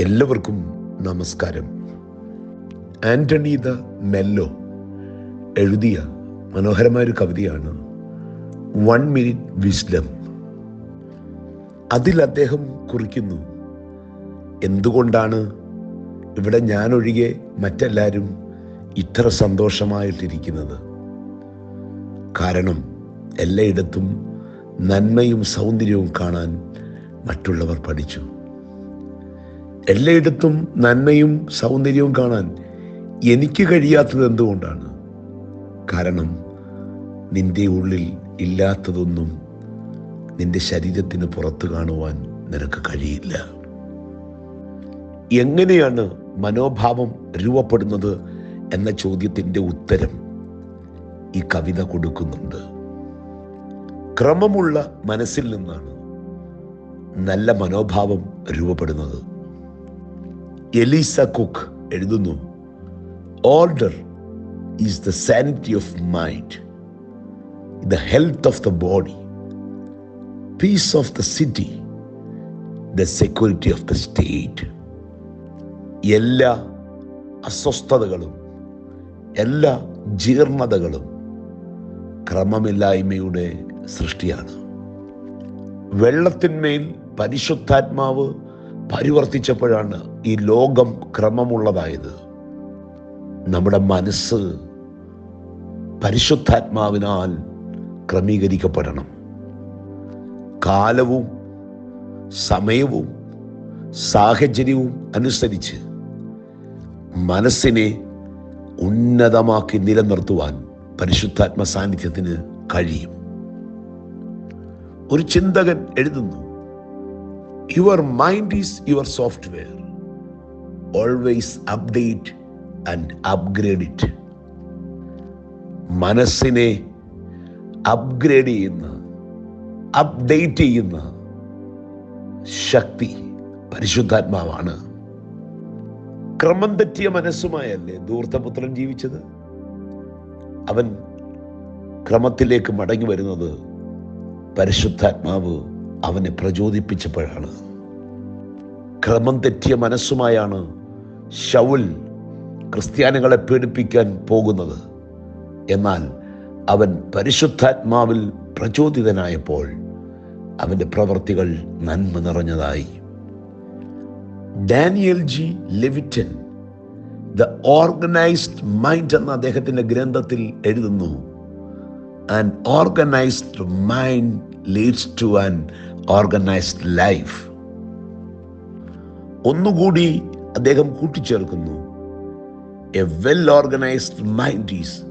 എല്ലാവർക്കും നമസ്കാരം. Antony the Mello എഴുതിയ മനോഹരമായ ഒരു കവിതയാണ് വൺ മിനിറ്റ് വിസ്ഡം. അതിൽ അദ്ദേഹം കുറിക്കുന്നു എന്തുകൊണ്ടാണ് ഇവിടെ ഞാനൊഴികെ മറ്റെല്ലാവരും ഇത്ര സന്തോഷമായിട്ടിരിക്കുന്നത്? കാരണം എല്ലായിടത്തും നന്മയും സൗന്ദര്യവും കാണാൻ മറ്റുള്ളവർ പഠിച്ചു. എല്ലായിടത്തും നന്മയും സൗന്ദര്യവും കാണാൻ എനിക്ക് കഴിയാത്തത് എന്തുകൊണ്ടാണ്? കാരണം നിന്റെ ഉള്ളിൽ ഇല്ലാത്തതൊന്നും നിന്റെ ശരീരത്തിന് പുറത്തു കാണുവാൻ നിനക്ക് കഴിയില്ല. എങ്ങനെയാണ് മനോഭാവം രൂപപ്പെടുന്നത് എന്ന ചോദ്യത്തിന്റെ ഉത്തരം ഈ കവിത കൊടുക്കുന്നുണ്ട്. ക്രമമുള്ള മനസ്സിൽ നിന്നാണ് നല്ല മനോഭാവം രൂപപ്പെടുന്നത്. എലീസ കുക്ക് എഴുതുന്നു order is the sanity of mind the health of the body peace of the city the security of the state എല്ലാ അസ്വസ്ഥതകളും എല്ലാ ജീർണതകളും ക്രമമില്ലായ്മയുടെ സൃഷ്ടിയാണ്. വെള്ളത്തിന്മേൽ പരിശുദ്ധാത്മാവ് പരിവർത്തിച്ചപ്പോഴാണ് ഈ ലോകം ക്രമമുള്ളതായത്. നമ്മുടെ മനസ്സ് പരിശുദ്ധാത്മാവിനാൽ ക്രമീകരിക്കപ്പെടണം. കാലവും സമയവും സാഹചര്യവും അനുസരിച്ച് മനസ്സിനെ ഉന്നതമാക്കി നിലനിർത്തുവാൻ പരിശുദ്ധാത്മ സാന്നിധ്യത്തിന് കഴിയും. ഒരു ചിന്തകൻ എഴുതുന്നു your mind is your software always update and upgrade it മനസ്സിനെ അപ്ഗ്രേഡ് ചെയ്യുന്ന അപ്ഡേറ്റ് ചെയ്യുന്ന ശക്തി പരിശുദ്ധാത്മാവാണ്. ക്രമം തെറ്റിയ മനസ്സുമായല്ലേ ധൂർത്തപുത്രൻ ജീവിച്ചത്? അവൻ ക്രമത്തിലേക്ക് മടങ്ങി വരുന്നത് പരിശുദ്ധാത്മാവ് അവനെ പ്രചോദിപ്പിച്ചപ്പോഴാണ്. ക്രമം തെറ്റിയ മനസ്സുമായാണ് ഷൗൽ ക്രിസ്ത്യാനികളെ പീഡിപ്പിക്കാൻ പോകുന്നത്. എന്നാൽ അവൻ പരിശുദ്ധാത്മാവിൽ പ്രചോദിതനായപ്പോൾ അവന്റെ പ്രവർത്തികൾ നന്മ നിറഞ്ഞതായി. Daniel G Levitin the organised mind എന്ന അദ്ദേഹത്തിന്റെ ഗ്രന്ഥത്തിൽ എഴുതുന്നു an organised mind leads to an organised life. ഒന്നുകൂടി അദ്ദേഹം കൂട്ടിച്ചേർക്കുന്നു. A well organised mind is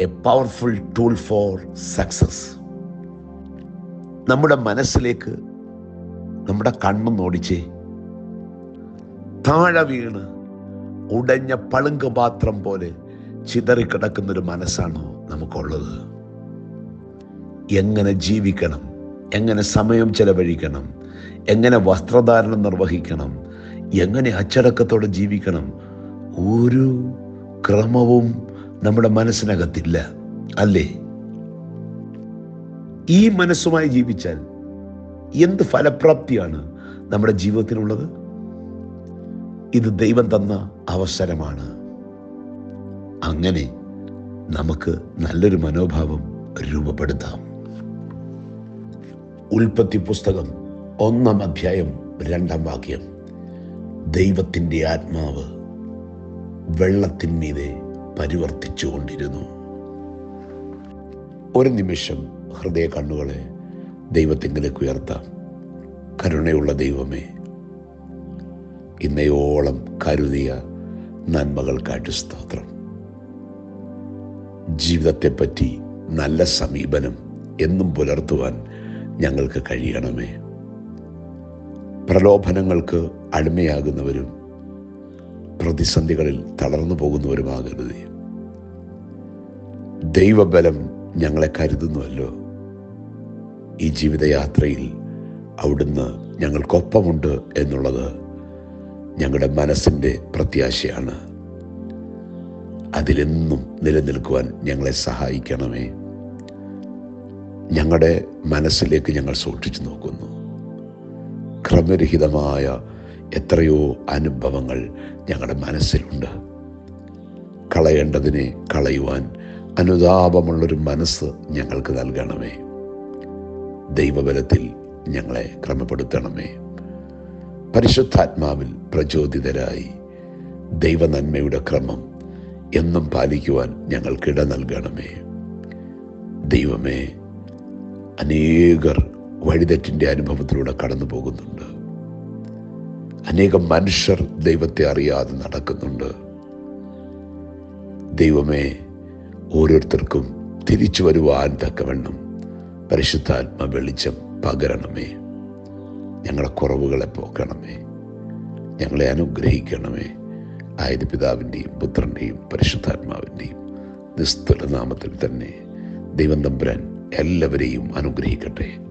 a powerful tool for success നമ്മുടെ മനസ്സിലേക്ക് നമ്മുടെ കണ്ണും ഓടിച്ചേ താഴെ വീണ് ഉടഞ്ഞ പളുങ്ക് പാത്രം പോലെ ചിതറിക്കിടക്കുന്ന ഒരു മനസ്സാണോ നമുക്കുള്ളത്? എങ്ങനെ ജീവിക്കണം? എങ്ങനെ സമയം ചെലവഴിക്കണം? എങ്ങനെ വസ്ത്രധാരണം നിർവഹിക്കണം? എങ്ങനെ അച്ചടക്കത്തോടെ ജീവിക്കണം? ഒരു ക്രമവും നമ്മുടെ മനസ്സിനകത്തില്ല അല്ലേ? ഈ മനസ്സുമായി ജീവിച്ചാൽ എന്ത് ഫലപ്രാപ്തിയാണ് നമ്മുടെ ജീവിതത്തിനുള്ളത്? ഇത് ദൈവം തന്ന അവസരമാണ്. അങ്ങനെ നമുക്ക് നല്ലൊരു മനോഭാവം രൂപപ്പെടുത്താം. ഉൽപ്പത്തി പുസ്തകം ഒന്നാം അധ്യായം രണ്ടാം വാക്യം. ദൈവത്തിന്റെ ആത്മാവ് വെള്ളത്തിന്മീതെ പരിവർത്തിച്ചുകൊണ്ടിരുന്നു. ഒരു നിമിഷം ഹൃദയ കണ്ണുകളെ ദൈവത്തിങ്കിലേക്ക് ഉയർത്താം. കരുണയുള്ള ദൈവമേ ഇന്നയോളം കരുതിയ നന്മകൾക്കായിട്ട് സ്തോത്രം. ജീവിതത്തെപ്പറ്റി നല്ല സമീപനം എന്നും പുലർത്തുവാൻ ഞങ്ങൾക്ക് കഴിയണമേ. പ്രലോഭനങ്ങൾക്ക് അടിമയാകുന്നവരും പ്രതിസന്ധികളിൽ തളർന്നു പോകുന്നവരുമാകരുത്. ദൈവബലം ഞങ്ങളെ കരുതുന്നുവല്ലോ. ഈ ജീവിതയാത്രയിൽ അവിടുന്ന് ഞങ്ങൾക്കൊപ്പമുണ്ട് എന്നുള്ളത് ഞങ്ങളുടെ മനസ്സിന്റെ പ്രത്യാശയാണ്. അതിലെന്നും നിലനിൽക്കുവാൻ ഞങ്ങളെ സഹായിക്കണമേ. ഞങ്ങളുടെ മനസ്സിലേക്ക് ഞങ്ങൾ സൂക്ഷിച്ചു നോക്കുന്നു. ക്രമരഹിതമായ എത്രയോ അനുഭവങ്ങൾ ഞങ്ങളുടെ മനസ്സിലുണ്ട്. കളയേണ്ടതിനെ കളയുവാൻ അനുതാപമുള്ളൊരു മനസ്സ് ഞങ്ങൾക്ക് നൽകണമേ. ദൈവബലത്തിൽ ഞങ്ങളെ ക്രമപ്പെടുത്തണമേ. പരിശുദ്ധാത്മാവിൽ പ്രചോദിതരായി ദൈവനന്മയുടെ ക്രമം എന്നും പാലിക്കുവാൻ ഞങ്ങൾക്കിട നൽകണമേ. ദൈവമേ അനേകർ വഴിതെറ്റിന്റെ അനുഭവത്തിലൂടെ കടന്നു പോകുന്നുണ്ട് അനേകം മനുഷ്യർ ദൈവത്തെ അറിയാതെ നടക്കുന്നുണ്ട്. ദൈവമേ ഓരോരുത്തർക്കും തിരിച്ചു വരുവാൻ തക്കവണ്ണം പരിശുദ്ധാത്മ വെളിച്ചം പകരണമേ. ഞങ്ങളുടെ കുറവുകളെ പോക്കണമേ. ഞങ്ങളെ അനുഗ്രഹിക്കണമേ. ആയത് പിതാവിന്റെയും പുത്രന്റെയും പരിശുദ്ധാത്മാവിന്റെയും നിസ്തുല നാമത്തിൽ തന്നെ ദൈവം തമ്പുരാൻ എല്ലാവരെയും അനുഗ്രഹിക്കട്ടെ.